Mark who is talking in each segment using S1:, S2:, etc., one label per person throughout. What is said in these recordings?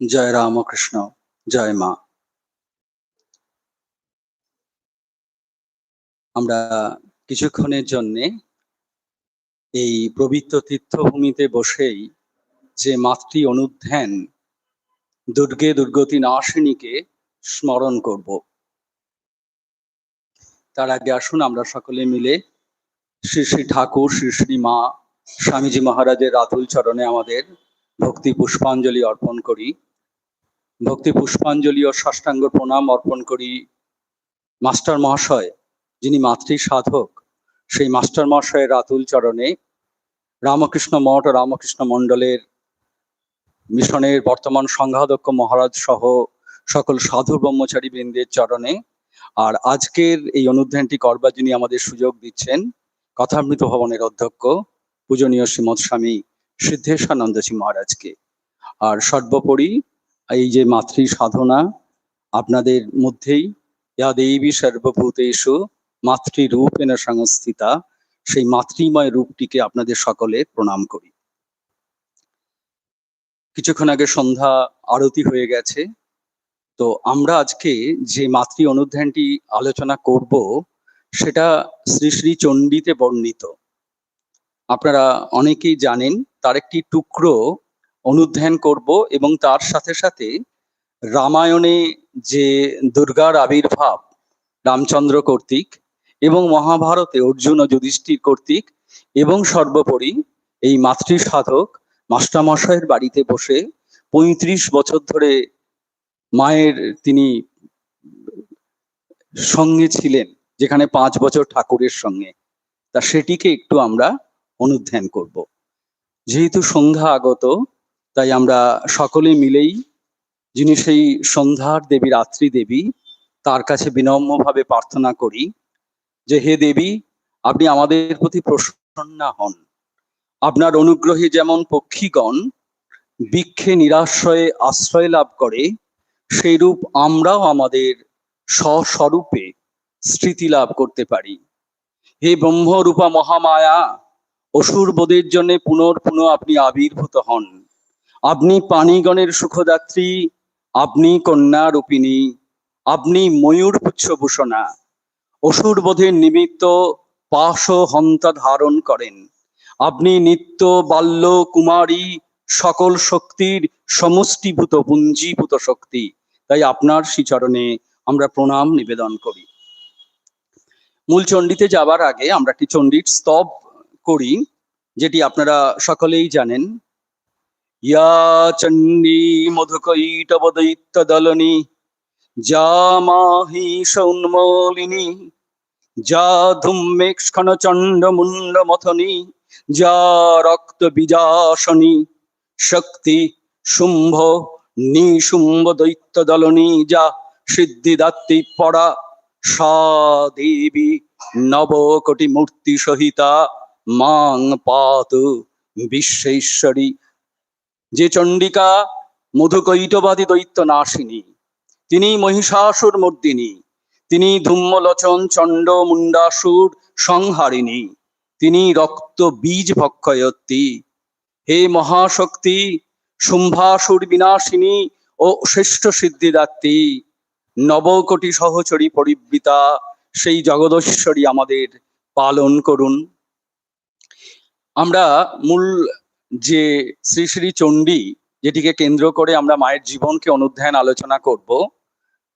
S1: জয় রামকৃষ্ণ, জয় মা। আমরা কিছুক্ষণের জন্যে এই পবিত্র তীর্থভূমিতে বসেই যে মাতৃ অনুধ্যান দুর্গে দুর্গতি নাশিনীকে স্মরণ করব। তার আগে আসুন আমরা সকলে মিলে শ্রী শ্রী ঠাকুর, শ্রী শ্রী মা, স্বামীজি মহারাজের রাতুল চরণে আমাদের ভক্তি পুষ্পাঞ্জলি অর্পণ করি। ভক্তি পুষ্পাঞ্জলি ও ষষ্ঠাঙ্গ প্রণাম অর্পণ করি মাস্টার মহাশয়, যিনি মাতৃ সাধক। সেই মাস্টার মহাশয়ের রাতুল চরণে রামকৃষ্ণ মঠ ও রামকৃষ্ণ মণ্ডলের মিশনের বর্তমান সংঘাধ্যক্ষ মহারাজ সহ সকল সাধু ব্রহ্মচারী বৃন্দের চরণে আর আজকের এই অনুধ্যানটি করবার যিনি আমাদের সুযোগ দিচ্ছেন, কথামৃত ভবনের অধ্যক্ষ, পূজনীয় শ্রীমৎ স্বামী সিদ্ধেশানন্দজি মহারাজকে। আর সর্বোপরি এই যে মাতৃ সাধনা আপনাদের মধ্যেই ইয়া দেবী সর্বভূতেষু মাতৃরূপেণ সংস্থিতা, সেই মাতৃময় রূপটিকে আপনাদের সকলে প্রণাম করি। কিছুক্ষণ আগে সন্ধ্যা আরতি হয়ে গেছে, তো আমরা আজকে যে মাতৃ অনুধ্যানটি আলোচনা করব, সেটা শ্রী শ্রী চণ্ডীতে বর্ণিত। আপনারা অনেকেই জানেন তার একটি টুকরো অনুধ্যান করব এবং তার সাথে সাথে রামায়ণে যে দুর্গার আবির্ভাব রামচন্দ্র কর্তৃক এবং মহাভারতে অর্জুন ও যুধিষ্ঠির কর্তৃক এবং সর্বোপরি এই মাতৃ সাধক মাস্টারমশাইয়ের বাড়িতে বসে পঁয়ত্রিশ বছর ধরে মায়ের তিনি সঙ্গে ছিলেন, যেখানে পাঁচ বছর ঠাকুরের সঙ্গে। তা সেটিকে একটু আমরা অনুধ্যান করব। যেহেতু সন্ধ্যা আগত, তাই আমরা সকলে মিলেই যিনি সেই সন্ধ্যার দেবী, রাত্রি দেবী, তার কাছে বিনম্রভাবে প্রার্থনা করি যে, হে দেবী, আপনি আমাদের প্রতি প্রসন্না হন। আপনার অনুগ্রহে যেমন পক্ষীগণ বৃক্ষে নিরাশ্রয়ে আশ্রয় লাভ করে, সেইরূপ আমরাও আমাদের স্বস্বরূপে স্মৃতি লাভ করতে পারি। হে ব্রহ্মরূপা মহামায়া অসুর বোধের জন্য পুনর পুনঃ আপনি আবির্ভূত হন। আপনি পানিগণের সুখদাত্রী, আপনি কন্যা রূপিণী আপনি ময়ূর পুচ্ছভূষণা। অসুর বোধের নিমিত্ত পাশ হন্তা ধারণ করেন। আপনি নিত্য বাল্য কুমারী সকল শক্তির সমষ্টিভূত, পুঞ্জীভূত শক্তি। তাই আপনার শ্রীচরণে আমরা প্রণাম নিবেদন করি। মূল চণ্ডীতে যাবার আগে আমরা একটি চণ্ডীর স্তব করি, যেটি আপনারা সকলেই জানেন। ইয়া চণ্ডী মধুকৈটবদৈত্য দলনী যা মাহি সৌন্মলিনী, যা ধুম্মেক্ষণ চণ্ড মুন্ড মথনী যা রক্ত বিজাসনী শক্তি শুম্ভ নিশুম্ভ দৈত্য দলনী যা সিদ্ধিদাত্রী পড়া সা দেবী নবকোটি মূর্তি সহিতা মাং পাত বিশ্বেশ্বরী। যে চণ্ডিকা মধুকৈটবাদী দৈত্য নাশিনী তিনি মহিষাসুর মর্দিনী, তিনি ধূম্মলোচন চণ্ড মুন্ডাসুর সংহারিণী, তিনি রক্ত বীজ ভক্ষয়ত্রী। হে মহাশক্তি, শুম্ভাসুর বিনাশিনী ও শ্রেষ্ঠ সিদ্ধিদাত্রী, নবকোটি সহচরী পরিবৃতা, সেই জগদশ্বরী আমাদের পালন করুন। আমরা মূল যে শ্রী শ্রী চণ্ডী, যেটিকে কেন্দ্র করে আমরা মায়ের জীবনকে অনুধ্যান আলোচনা করব,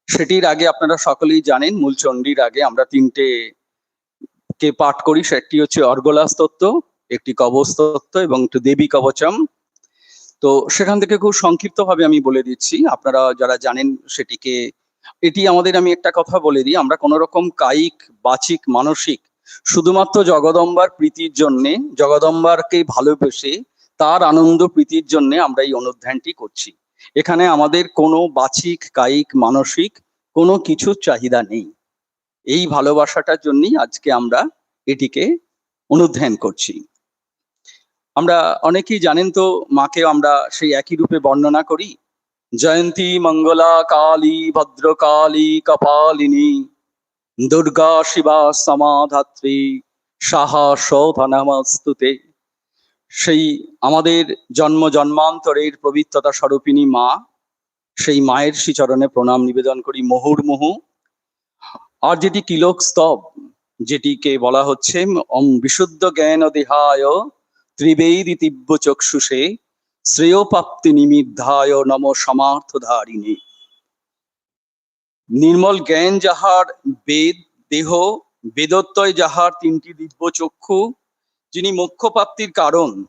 S1: সেটির আগে আপনারা সকলেই জানেন, মূল চণ্ডীর আগে আমরা তিনটে কে পাঠ করি, সেটি হচ্ছে অর্গলাস তত্ত্ব, একটি কবচ তত্ত্ব এবং একটি দেবী কবচম। তো সেখান থেকে খুব সংক্ষিপ্তভাবে আমি বলে দিচ্ছি, আপনারা যারা জানেন সেটিকে। এটি আমাদের আমি একটা কথা বলে দিই, আমরা কোনো রকম কায়িক, বাচিক, মানসিক শুধুমাত্র জগদম্বার প্রীতির জন্যে জগদম্বারকে ভালোবেসে তার আনন্দ প্রীতির জন্য আমরা এই অনুধ্যানটি করছি। এখানে আমাদের কোনো বাচিক, কায়িক, মানসিক কোনো কিছু চাহিদা নেই। এই ভালোবাসাটার জন্যই আজকে আমরা এটিকে অনুধ্যান করছি। আমরা অনেকেই জানেন তো, মাকে আমরা সেই একই রূপে বর্ণনা করি, জয়ন্তী মঙ্গলা কালী, ভদ্রকালী, কপালিনী। দুর্গা শিবা সমাধাত্রী, সাহা শোভনমস্তুতে সেই আমাদের জন্ম জন্মান্তরের পবিত্রতা স্বরূপিনী মা, সেই মায়ের শ্রীচরণে প্রণাম নিবেদন করি মুহুর্মুহু। আর যেটি কিলোক স্তব, যেটিকে বলা হচ্ছে বিশুদ্ধ জ্ঞান দেহায় ত্রিবেদী তিব্য চক্ষুষে, শ্রেয়প্রাপ্তি নিমিদ্ধায় নম সমার্থধারিণী। নির্মল জ্ঞান যাহার বেদ, দেহ, বেদত্বয় যাহার তিনটি দিব্য চক্ষু, যিনি মোক্ষ প্রাপ্তির কারণ,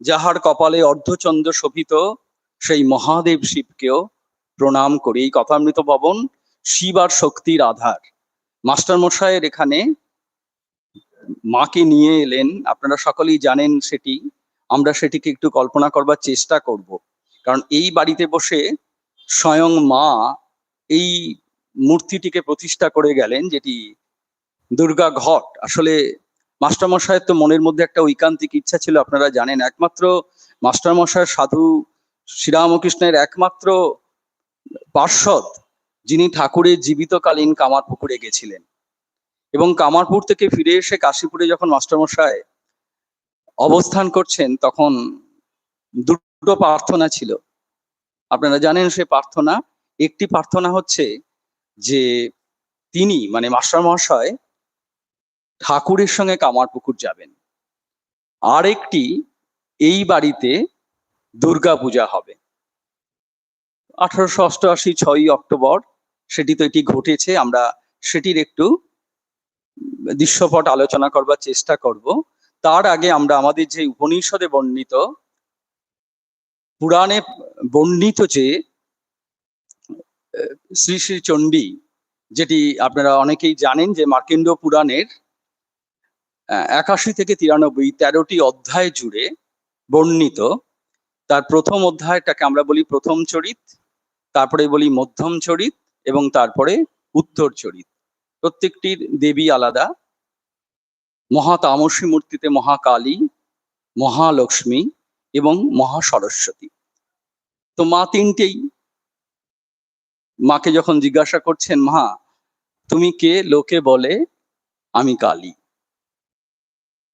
S1: যাহার কপালে অর্ধচন্দ্র শোভিত, সেই মহাদেব শিবকেও প্রণাম করি। এই কথামৃত ভবন শিব আর শক্তির আধার। মাস্টার মশাইয়ের এখানে মাকে নিয়ে এলেন। আপনারা সকলেই জানেন সেটি। আমরা সেটিকে একটু কল্পনা করবার চেষ্টা করব। কারণ এই বাড়িতে বসে স্বয়ং মা এই মূর্তিটিকে প্রতিষ্ঠা করে গেলেন, যেটি দুর্গা ঘট। আসলে মাস্টারমশাইয়ের তো মনের মধ্যে একটা ঐকান্তিক ইচ্ছা ছিল, আপনারা জানেন। একমাত্র মাস্টারমশাইয়ের সাধু শ্রীরামকৃষ্ণের একমাত্র পার্ষদ যিনি ঠাকুরের জীবিতকালীন কামারপুকুরে গেছিলেন। এবং কামারপুর থেকে ফিরে এসে কাশীপুরে যখন মাস্টারমশাই অবস্থান করছেন, তখন দুটো প্রার্থনা ছিল। আপনারা জানেন সে প্রার্থনা, একটি প্রার্থনা হচ্ছে যে তিনি মানে মাস্টার মহাশয়, ঠাকুরের সঙ্গে কামারপুকুর যাবেন। আর একটি এই বাড়িতে দুর্গা পূজা হবে। আঠারোশো অষ্টআশি ছয়ই অক্টোবর, সেটি তো এটি ঘটেছে, আমরা সেটির একটু দৃশ্যপট আলোচনা করবার চেষ্টা করব। তার আগে আমরা আমাদের যে উপনিষদে বর্ণিত, পুরাণে বর্ণিত যে শ্রী শ্রী চণ্ডী, যেটি আপনারা অনেকেই জানেন যে মার্কেন্ড পুরাণের একাশি থেকে তিরানব্বই, তেরোটি অধ্যায় জুড়ে বর্ণিত। তার প্রথম অধ্যায়টাকে আমরা বলি প্রথম চরিত, তারপরে বলি মধ্যম চরিত, এবং তারপরে উত্তর চরিত। প্রত্যেকটির দেবী আলাদা। মহা তামসী মূর্তিতে মহাকালী, মহালক্ষ্মী এবং মহা সরস্বতী তো মা তিনটেই মাকে যখন জিজ্ঞাসা করছেন, মা, তুমি কে? লোকে বলে, আমি কালী।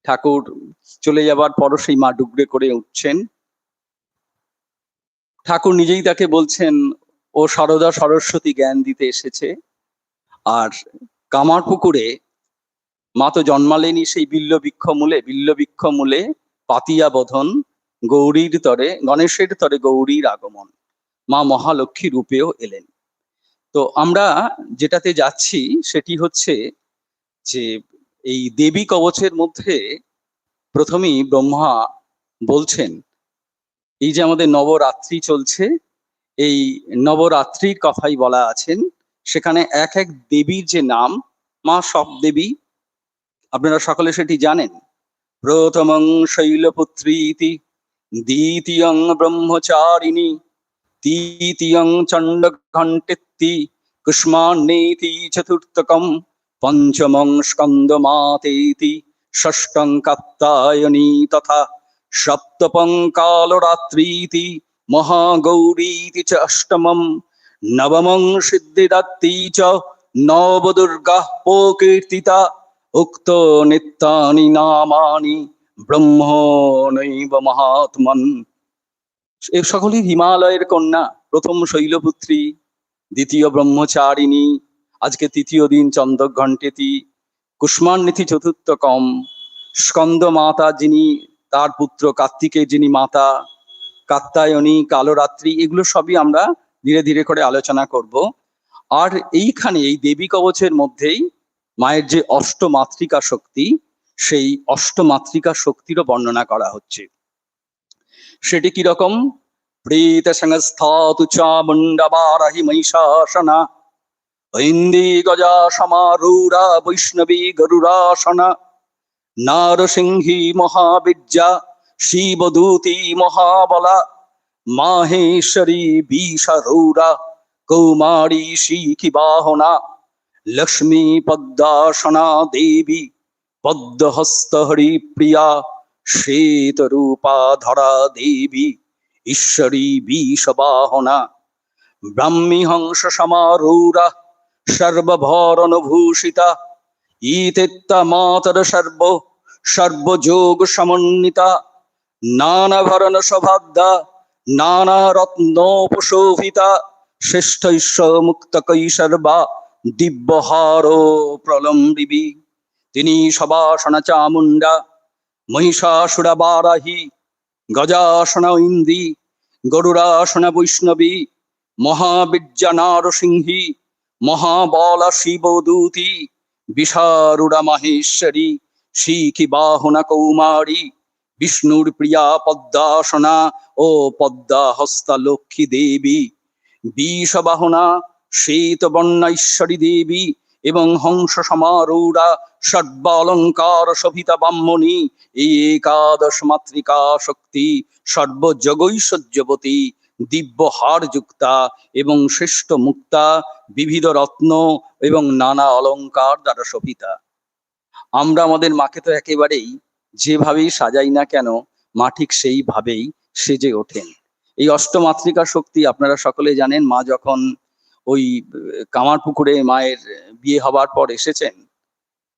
S1: ঠাকুর চলে যাবার পরও সেই মা ডুবরে করে উঠছেন। ঠাকুর নিজেই তাকে বলছেন, ও সারদা সরস্বতী জ্ঞান দিতে এসেছে। আর কামার পুকুরে মা তো জন্মালেনি সেই বিল্ল বৃক্ষ মূলে বিল্ল বৃক্ষ মূলে পাতিয়া বধন, গৌরীর তরে, গণেশের তরে গৌরীর আগমন। মা মহালক্ষ্মী রূপেও এলেন। তো আমরা যেটাতে যাচ্ছি সেটি হচ্ছে যে এই দেবী কবচের মধ্যে প্রথমেই ব্রহ্মা বলছেন, এই যে আমাদের নবরাত্রি চলছে, এই নবরাত্রির কথাই বলা আছেন। সেখানে এক এক দেবীর যে নাম, মা সব দেবী, আপনারা সকলে সেটি জানেন। প্রথমং শৈলপুত্রী ইতি দ্বিতীয়ং ব্রহ্মচারিণী, তৃতীয়ং চণ্ডঘণ্টেত্তি কুষ্মান্নেতি চতুর্থকম পঞ্চমং স্কন্দমাতেতি ষষ্ঠং কাত্তায়নী তথা সপ্তমং কালরাত্রিতি মহাগৌরীতি চ অষ্টমম নবমং সিদ্ধিদাত্তি চ নবদুর্গা প্রকীর্তিতা উক্ত নিত্যানি নামানি ব্রহ্ম নৈব মহাত্মন এ সকলই হিমালয়ের কন্যা, প্রথম শৈলপুত্রী। দ্বিতীয় ব্রহ্মচারিণী। আজকে তৃতীয় দিন চন্দ্রঘণ্টেতি। কুষ্মান্বিথি চতুর্থ কম। স্কন্দ মাতা যিনি তার পুত্র কার্তিকের যিনি মাতা, কাত্তায়নী, কালরাত্রি, এগুলো সবই আমরা ধীরে ধীরে করে আলোচনা করব। আর এইখানে, এই দেবী কবচের মধ্যেই মায়ের যে অষ্টমাতৃকা শক্তি, সেই অষ্টমাতৃকা শক্তিরও বর্ণনা করা হচ্ছে। সেটি কীরকম? চামুণ্ডবারাহি মহিষাসনা ঐন্দি গজা সমারূঢ়া বৈষ্ণবী গরুরাসনা নারসিংহী মহাবিদ্যা শিবদূতি মহাবলা মাহেশ্বরী বিষরৌরা কৌমারী শিখি বাহনা লক্ষ্মী পদ্মাসনা দেবী পদ্মহস্ত হরিপ্রিয়া শ্বেত রূপা ধরা দেবী ঈশ্বরী বিষবাহনা ব্রাহ্মী হংস সমারূঢ়া, সর্বভরণভূষিতা। ইতিত্তা মাতর সর্ব, সর্বযোগ সমন্বিতা। নানাভরণ সভাব্দা, নানা রত্ন উপশোভিতা শ্রেষ্ঠ মুক্ত কৈশর্বা, দিব্যহার প্রলম্বিবি। তিনি সবাসনা চামুণ্ডা মহিষাসুরা বারাহি গজাসনা ইন্দি গরুরাসনা বৈষ্ণবী মহাবিদ্যা নারসিংহী মহাবলা শিবদূতি বিশারুড়া মাহেশ্বরী শিখি বাহনা কৌমারী বিষ্ণুর প্রিয়া পদ্মাসনা ও পদ্মা হস্তা লক্ষ্মী দেবী বিষবাহনা শ্বেত বর্ণা ঈশ্বরী দেবী এবং হংস সমারূঢ়া ষড্বালঙ্কার শোভিতা ব্রাহ্মণী, এই একাদশ মাতৃকা শক্তি, সর্বজগৈশ্বর্যবতী দিব্য হার যুক্তা এবং শ্রেষ্ঠ মুক্তা, বিবিধ রত্ন এবং নানা অলংকার দ্বারা শোভিতা। আমরা আমাদের মাকে তো একেবারেই যেভাবেই সাজাই না কেন, মা ঠিক সেইভাবেই সেজে ওঠেন। এই অষ্টমাতৃকা শক্তি আপনারা সকলে জানেন, মা যখন ওই কামার পুকুরে মায়ের বিয়ে হবার পর এসেছেন।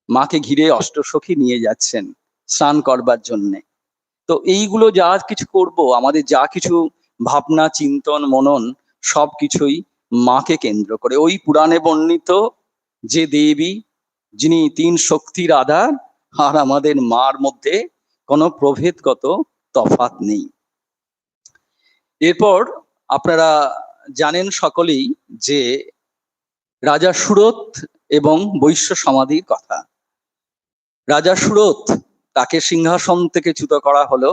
S1: মাকে ঘিরে অষ্টসখী নিয়ে যাচ্ছেন স্নান করবার জন্যে। তো এইগুলো যা কিছু করব, আমাদের যা কিছু ভাবনা, চিন্তন, মনন, সব কিছুই মাকে কেন্দ্র করে। ওই পুরাণে বর্ণিত যে দেবী, যিনি তিন শক্তির আধার আর আমাদের মার মধ্যে কোনো প্রভেদগত তফাত নেই। এরপর আপনারা জানেন সকলেই যে রাজা সুরত এবং বৈশ্য সমাধির কথা। রাজা সুরত তাকে সিংহাসন থেকে চ্যুত করা হলো।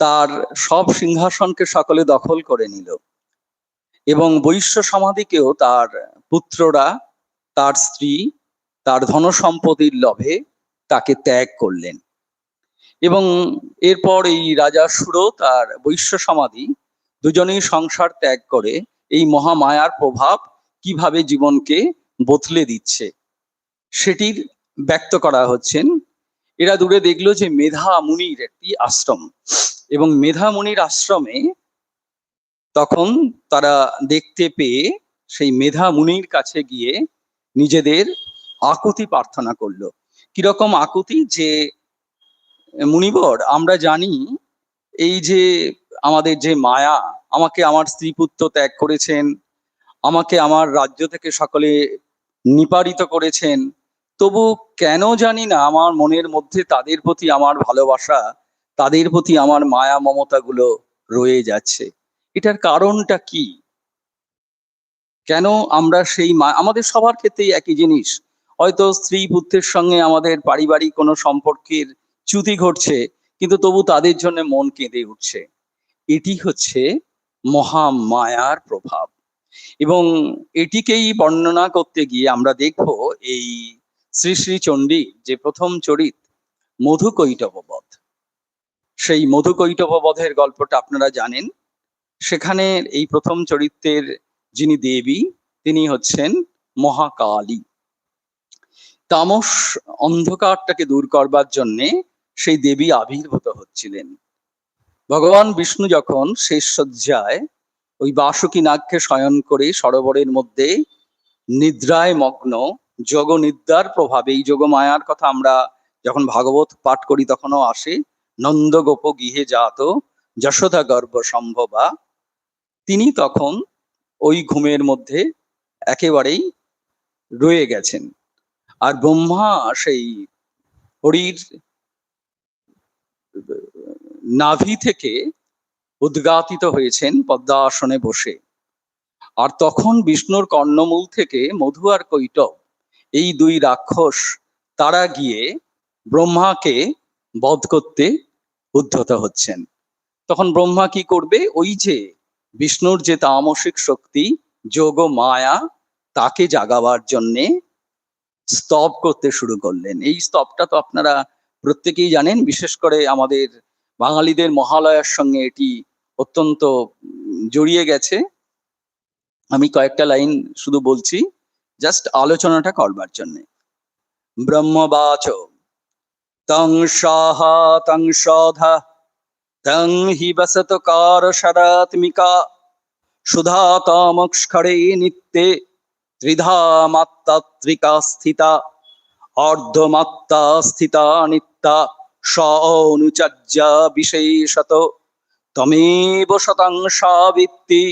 S1: তার সব সিংহাসনকে সকলে দখল করে নিল। এবং বৈশ্য সমাধিকেও তার পুত্ররা, তার স্ত্রী, তার ধন সম্পত্তির লোভে তাকে ত্যাগ করলেন। এবং এরপর এই রাজা সুরত আর বৈশ্য সমাধি দুজনেই সংসার ত্যাগ করে এই মহামায়ার প্রভাব কীভাবে জীবনকে বদলে দিচ্ছে। সেটির ব্যক্ত করা হচ্ছেন, এরা দূরে দেখল যে মেধা মুনির একটি আশ্রম এবং মেধা মুনির আশ্রমে তখন তারা দেখতে পেয়ে সেই মেধা মুনির কাছে গিয়ে নিজেদের আকুতি প্রার্থনা করল। কীরকম আকুতি যে, মুনিবর, আমরা জানি এই যে আমাদের যে মায়া, আমাকে আমার স্ত্রী পুত্র ত্যাগ করেছেন, আমাকে আমার রাজ্য থেকে সকলে নিপারিত করেছেন। তবু কেন জানি না, আমার মনের মধ্যে তাদের প্রতি আমার ভালোবাসা, তাদের প্রতি আমার মায়া মমতাগুলো রয়ে যাচ্ছে। এটার কারণটা কি? কেন আমরা সেই মা, আমাদের সবার ক্ষেত্রেই একই জিনিস। হয়তো স্ত্রী পুত্রের সঙ্গে আমাদের পারিবারিক কোনো সম্পর্কের চ্যুতি ঘটছে, কিন্তু তবু তাদের জন্য মন কেঁদে উঠছে। এটি হচ্ছে মহামায়ার প্রভাব। এবং এটিকেই বর্ণনা করতে গিয়ে আমরা দেখব এই শ্রী শ্রী চণ্ডী যে প্রথম চরিত মধু কৈটববধ সেই মধু কৈটববধের গল্পটা আপনারা জানেন। সেখানে এই প্রথম চরিত্রের যিনি দেবী, তিনি হচ্ছেন মহাকালী। তামস অন্ধকারটাকে দূর করবার জন্যে সেই দেবী আবির্ভূত হচ্ছিলেন। ভগবান বিষ্ণু যখন শেষ সজ্জায় ওই বাসুকী নাগকে শয়ন করে সরোবরের মধ্যে নিদ্রায় মগ্ন যোগ নিদ্রার প্রভাবে, এই যোগমায়ার কথা আমরা যখন ভাগবত পাঠ করি তখনও আসে, নন্দগোপ গৃহে জাত যশোদা গর্ব সম্ভবা। তিনি তখন ওই ঘুমের মধ্যে একেবারেই রয়ে গেছেন। আর ব্রহ্মা সেই হরির নাভি থেকে উদ্গাতিত হয়েছেন পদ্মা আসনে বসে। আর তখন বিষ্ণুর কর্ণমূল থেকে মধু আর কৈটব, এই দুই রাক্ষস, তারা গিয়ে ব্রহ্মাকে বধ করতে উদ্ধত হচ্ছেন। তখন ব্রহ্মা কি করবে? ওই যে বিষ্ণুর যে তামসিক শক্তি, যোগ মায়া, তাকে জাগাবার জন্যে স্তব করতে শুরু করলেন। এই স্তবটা তো আপনারা প্রত্যেকেই জানেন, বিশেষ করে আমাদের বাঙালিদের মহালয়ার সঙ্গে এটি অত্যন্ত জড়িয়ে গেছে। আমি কয়েকটা লাইন শুধু বলছি জাস্ট আলোচনাটা করবার জন্য। ব্রহ্মবাচ তং সাহা তং সধা তং হি বসত কার শরাত্মিকা সুধা তমক্ষরে নিত্যে, ত্রিধা মাত্রাত্রিকা স্থিতা অর্ধমাত্রা স্থিতা নিত্যা স অনুচার্য বিশেষত। তমেব শতাংশাবৃত্তি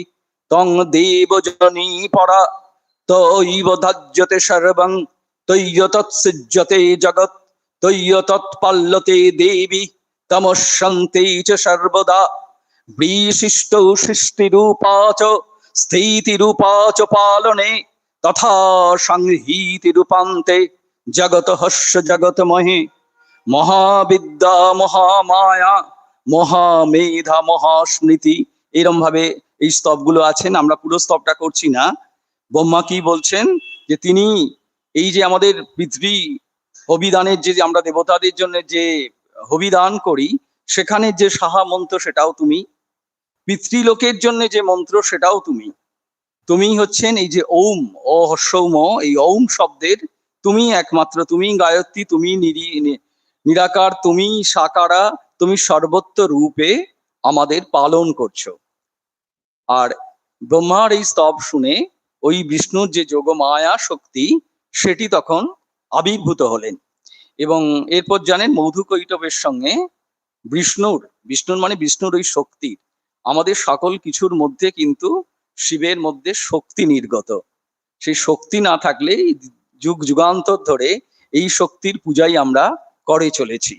S1: তং দেবজনী পরা, তৈব ধার্যতে সর্বং, তৈয় তৎসৃজ্যতে জগৎ, তৈয় তৎপাল্যতে দেবী তমস্যন্তে চ সর্বদা। বিশিষ্ট সৃষ্টিরূপা চ, স্থিতিরূপা চ পালনে, তথা সংহিতিরূপান্তে জগত হস্য জগৎমহে। মহাবিদ্যা মহামায়া মহামেধা মহাস্মৃতি এরম ভাবে এই স্তবগুলো আছেন। আমরা পুরো স্তবটা করছি না। ব্রহ্মা কি বলছেন? যে তিনি এই যে আমাদের পৃথিবী হবিদানের যে আমরা দেবতাদের জন্য যে হবিদান করি, সেখানে যে সাহা মন্ত্র সেটাও তুমি। পিতৃলোকের জন্য যে মন্ত্র সেটাও তুমি। তুমি হচ্ছেন এই যে ওম হস্যৌম এই ওম শব্দের তুমি একমাত্র। তুমি গায়ত্রী, তুমি নিরি নিরাকার, তুমি সাকারা তুমি সর্বত্র রূপে আমাদের পালন করছ। আর ব্রহ্মার এই স্তব শুনে ওই বিষ্ণুর যে যোগ মায়া শক্তি, সেটি তখন আবির্ভূত হলেন। এবং এরপর জানেন মধু কৈটবের সঙ্গে বিষ্ণুর বিষ্ণুর মানে বিষ্ণুর ওই শক্তি আমাদের সকল কিছুর মধ্যে কিন্তু শিবের মধ্যে শক্তি নির্গত। সেই শক্তি না থাকলে যুগ, যুগান্তর ধরে এই শক্তির পূজাই আমরা করে চলেছি।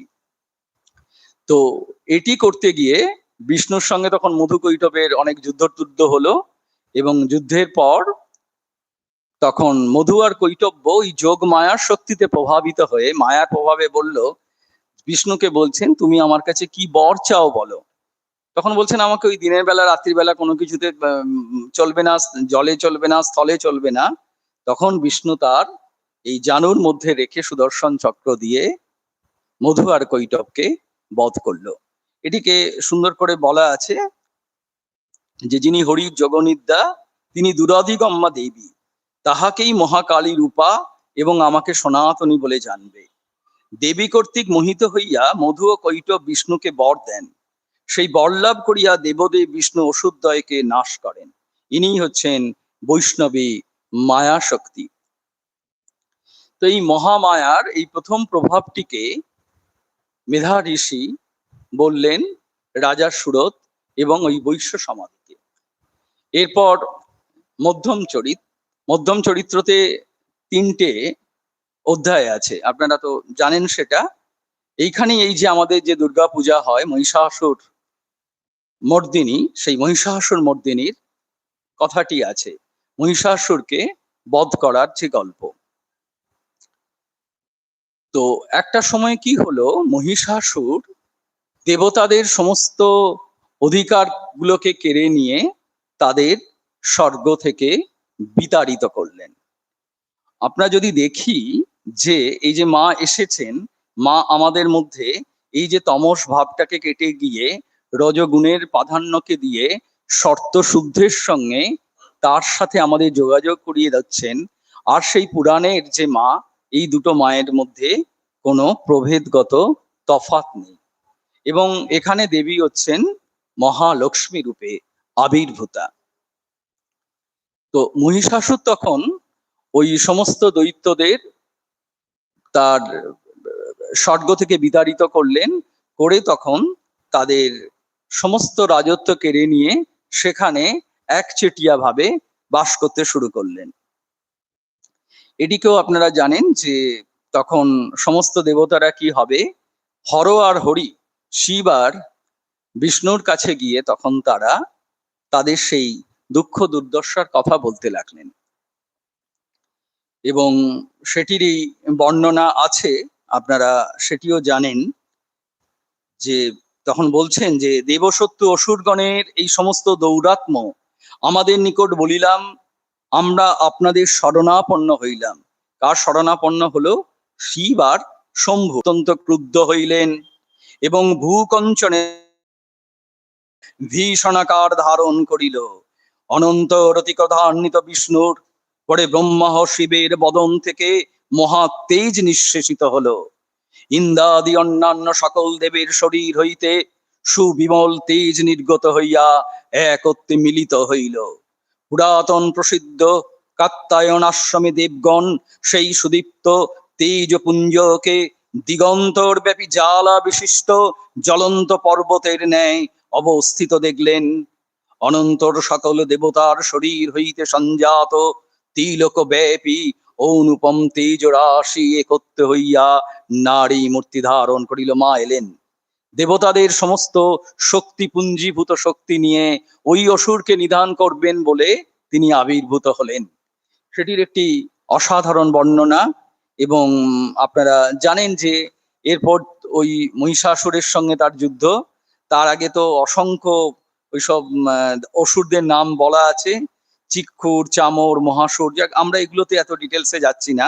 S1: তো এটি করতে গিয়ে বিষ্ণুর সঙ্গে তখন মধু কৈটবের অনেক যুদ্ধ টুদ্ধ হলো এবং যুদ্ধের পর তখন মধু আর কৈটব্য ওই যোগ মায়ার শক্তিতে প্রভাবিত হয়ে, মায়ার প্রভাবে বলল, বিষ্ণুকে বলছেন, তুমি আমার কাছে কি বর চাও বলো? তখন বলছেন, আমাকে ওই দিনের বেলা, রাত্রির বেলা কোনো কিছুতে চলবে না, জলে চলবে না, স্থলে চলবে না। তখন বিষ্ণু তার এই জানুর মধ্যে রেখে সুদর্শন চক্র দিয়ে মধু আর কৈটবকে বধ করল। এটিকে সুন্দর করে বলা আছে যে, যিনি হরির যোগনিদ্যা তিনি দুরাধিগম্মা দেবী। তাহাকেই মহাকালী রূপা এবং আমাকে সনাতনী বলে জানবে। দেবী কর্তৃক মোহিত হইয়া মধু ও কৈটব বিষ্ণুকে বর দেন। সেই বরলাভ করিয়া দেবদেব বিষ্ণু ওষুধদয়কে নাশ করেন। ইনি হচ্ছেন বৈষ্ণবী মায়া শক্তি তো এই মহামায়ার এই প্রথম প্রভাবটিকে মেধা ঋষি বললেন, রাজা সুরত এবং ওই বৈশ্য সমাধিকে এরপর মধ্যম চরিত, মধ্যম চরিত্রতে তিনটে অধ্যায় আছে, আপনারা তো জানেন সেটা। এইখানে এই যে আমাদের যে দুর্গা পূজা হয়, মহিষাসুর মর্দিনী, সেই মহিষাসুর মর্দিনীর কথাটি আছে। মহিষাসুরকে বধ করার যে গল্প। তো একটা সময় কি হলো, মহিষাসুর দেবতাদের সমস্ত অধিকার গুলোকে কেড়ে নিয়ে তাদের স্বর্গ থেকে বিতাড়িত করলেন। আমরা যদি দেখি যে এই যে মা এসেছেন, মা আমাদের মধ্যে এই যে তমস ভাবটাকে কেটে গিয়ে রজগুণের প্রাধান্যকে দিয়ে শর্ত শুদ্ধের সঙ্গে তার সাথে আমাদের যোগাযোগ করিয়ে যাচ্ছেন আর সেই পুরাণের যে মা এই দুটো মায়ের মধ্যে কোনো প্রভেদগত তফাত নেই। এবং এখানে দেবী হচ্ছেন মহালক্ষ্মী রূপে আবির্ভূতা। তো মহিষাসুর তখন ওই সমস্ত দৈত্যদের তার স্বর্গ থেকে বিতাড়িত করলেন, করে তখন তাদের সমস্ত রাজত্ব কেড়ে নিয়ে সেখানে একচেটিয়া ভাবে বাস করতে শুরু করলেন। এটিকেও আপনারা জানেন যে তখন সমস্ত দেবতারা কি হবে? হর আর হরি, শিব আর বিষ্ণুর কাছে গিয়ে তখন তারা তাদের সেই দুঃখ দুর্দশার কথা বলতে লাগলেন। এবং সেটিরই বর্ণনা আছে, আপনারা সেটিও জানেন যে তখন বলছেন যে দেবসত্য অসুরগণের এই সমস্ত দৌরাত্ম আমাদের নিকট বলিলাম আমরা আপনাদের শরণাপন্ন হইলাম। কার শরণাপন্ন হলো? শিব আর শম্ভু। অত্যন্ত ক্রুদ্ধ হইলেন এবং ভূকঞ্চনে ভীষণাকার ধারণ করিল। অনন্ত রতিকধান্বিত বিষ্ণুর পরে ব্রহ্মা শিবের বদন থেকে মহা তেজ নিঃশেষিত হলো। ইন্দাদি অন্যান্য সকল দেবের শরীর হইতে সুবিমল তেজ নির্গত হইয়া একত্রে মিলিত হইল। পুরাতন প্রসিদ্ধ কাত্তায়ন আশ্রমে দেবগণ, সেই সুদীপ্ত তেজপুঞ্জকে দিগন্তর ব্যাপী জ্বালা বিশিষ্ট জ্বলন্ত পর্বতের ন্যায় অবস্থিত দেখলেন। অনন্তর সকল দেবতার শরীর হইতে সঞ্জাত তিলক ব্যাপী অনুপম তেজ রাশি একত্র হইয়া নারী মূর্তি ধারণ করিল মা এলেন। দেবতাদের সমস্ত শক্তি, পুঞ্জীভূত শক্তি নিয়ে ওই অসুরকে নিধান করবেন বলে তিনি আবির্ভূত হলেন। সেটির একটি অসাধারণ বর্ণনা এবং আপনারা জানেন যে এরপর ওই মহিষাসুরের সঙ্গে তার যুদ্ধ, তার আগে তো অসংখ্য ওইসব অসুরদের নাম বলা আছে চিক্ষুর চামর, মহাসুর, যাক, আমরা এগুলোতে এত ডিটেলসে যাচ্ছি না।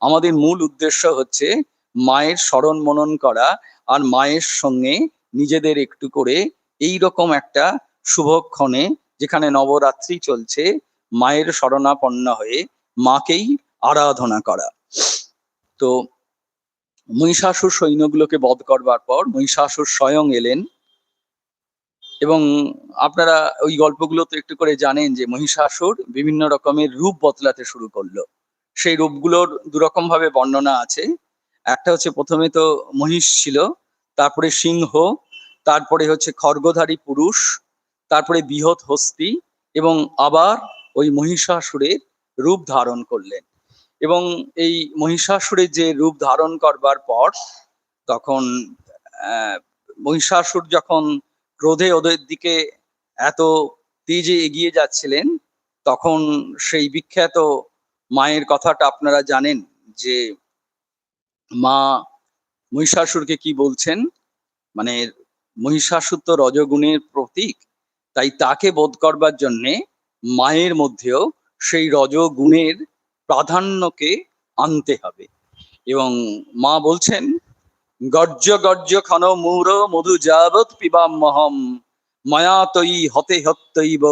S1: আমাদের মূল উদ্দেশ্য হচ্ছে মায়ের স্মরণ মনন করা আর মায়ের সঙ্গে নিজেদের একটু করে এই রকম একটা শুভক্ষণে যেখানে নবরাত্রি চলছে, মায়ের শরণাপন্ন হয়ে মাকেই আরাধনা করা। তো মহিষাসুর সৈন্যগুলোকে বধ করবার পর মহিষাসুর স্বয়ং এলেন এবং আপনারা ওই গল্পগুলো তো একটু করে জানেন যে মহিষাসুর বিভিন্ন রকমের রূপ বদলাতে শুরু করল। সেই রূপগুলোর দুরকম ভাবে বর্ণনা আছে। একটা হচ্ছে প্রথমে তো মহিষ ছিল, তারপরে সিংহ, তারপরে হচ্ছে খর্গধারী পুরুষ, তারপরে বৃহৎ হস্তি এবং আবার ওই মহিষাসুরের রূপ ধারণ করলেন। এবং এই মহিষাসুরের যে রূপ ধারণ করবার পর তখন মহিষাসুর যখন ক্রোধে ওদের দিকে এত তেজে এগিয়ে যাচ্ছিলেন, তখন সেই বিখ্যাত মায়ের কথাটা আপনারা জানেন যে মা মহিষাসুরকে কি বলছেন? মানে মহিষাসুর তো রজগুণের প্রতীক, তাই তাকে বোধ করবার জন্যে মায়ের মধ্যেও সেই রজগুণের প্রাধান্যকে আনতে হবে। এবং মা বলছেন গর্জ গর্জ খন মূর মধু যাবৎ পিবামহম মায়া তৈ হতে হত্যৈব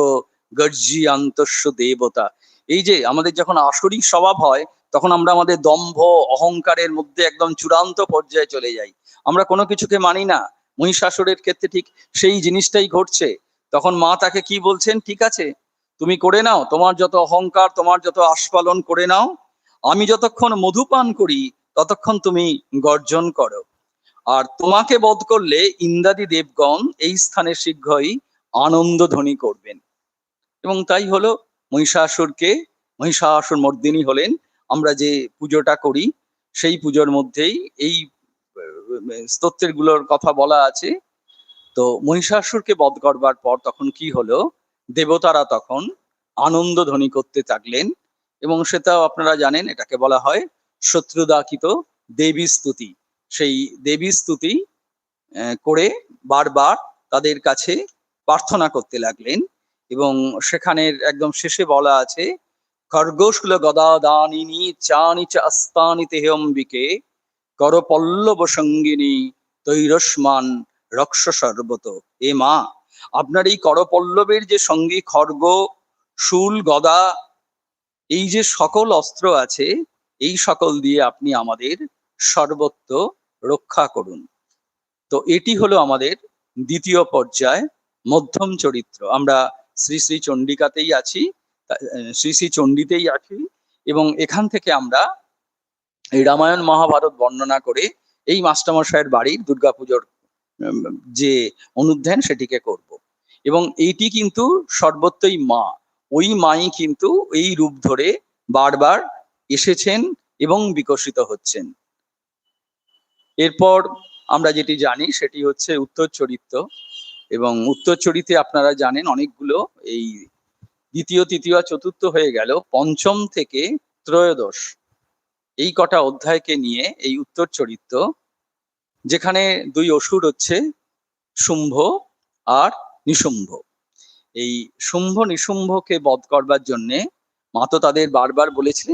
S1: গর্জি আন্তস্য দেবতা। এই যে আমাদের যখন আসরিক স্বভাব হয়, তখন আমরা আমাদের দম্ভ, অহংকারের মধ্যে একদম চূড়ান্ত পর্যায়ে চলে যাই। আমরা কোনো কিছুকে মানি না। মহিষাসুরের ক্ষেত্রে ঠিক সেই জিনিসটাই ঘটছে। তখন মা তাকে কি বলছেন? ঠিক আছে, তুমি করে নাও। তোমার যত অহংকার, তোমার যত আস্ফালন করে নাও। আমি যতক্ষণ মধুপান করি, ততক্ষণ তুমি গর্জন করো। আর তোমাকে বধ করলে ইন্দ্রাদি দেবগণ এই স্থানে শীঘ্রই আনন্দ ধ্বনি করবেন। এবং তাই হলো মহিষাসুরকে, মহিষাসুর মর্দিনী হলেন। আমরা যে পুজোটা করি, সেই পুজোর মধ্যেই এই স্তোত্রেরগুলোর কথা বলা আছে। তো মহিষাসুরকে বধ করবার পর তখন কি হলো? দেবতারা তখন আনন্দ ধ্বনি করতে থাকলেন এবং সেটাও আপনারা জানেন, এটাকে বলা হয় শত্রুদাকিত দেবী স্তুতি। সেই দেবী স্তুতি করে বারবার তাদের কাছে প্রার্থনা করতে লাগলেন। এবং সেখানের একদম শেষে বলা আছে খর্গশুল গদা দানিনী চানি চ আস্তানি তেহম্বিকে কর পল্লব সঙ্গিনী তৈরস্মান রক্ষ সর্বত। এ মা, আপনার এই করপল্লবের যে সঙ্গী খর্গ, শুল, গদা, এই যে সকল অস্ত্র আছে, এই সকল দিয়ে আপনি আমাদের সর্বত্র রক্ষা করুন। তো এটি হলো আমাদের দ্বিতীয় পর্যায়, মধ্যম চরিত্র। আমরা শ্রী শ্রী চণ্ডিকাতেই আছি শ্রী শ্রী চণ্ডীতেই আছি এবং এখান থেকে আমরা এই রামায়ণ মহাভারত বর্ণনা করে এই মাস্টারমশাইয়ের বাড়ির দুর্গাপুজোর যে অনুধ্যান সেটিকে করব। এবং এইটি কিন্তু সর্বত্রই মা, ওই মাই কিন্তু এই রূপ ধরে বারবার এসেছেন এবং বিকশিত হচ্ছেন। এরপর আমরা যেটি জানি সেটি হচ্ছে উত্তর চরিত্র। এবং উত্তর চরিত্রে আপনারা জানেন অনেকগুলো এই দ্বিতীয়, তৃতীয় চতুর্থ হয়ে গেল। পঞ্চম থেকে ত্রয়োদশ এই কটা অধ্যায়কে নিয়ে এই উত্তর চরিত্র, যেখানে দুই অসুর হচ্ছে, শুম্ভ আর নিশুম্ভ। এই শুম্ভ, নিশুম্ভকে বধ করবার জন্যে মা তো তাদের বারবার বলেছিলেন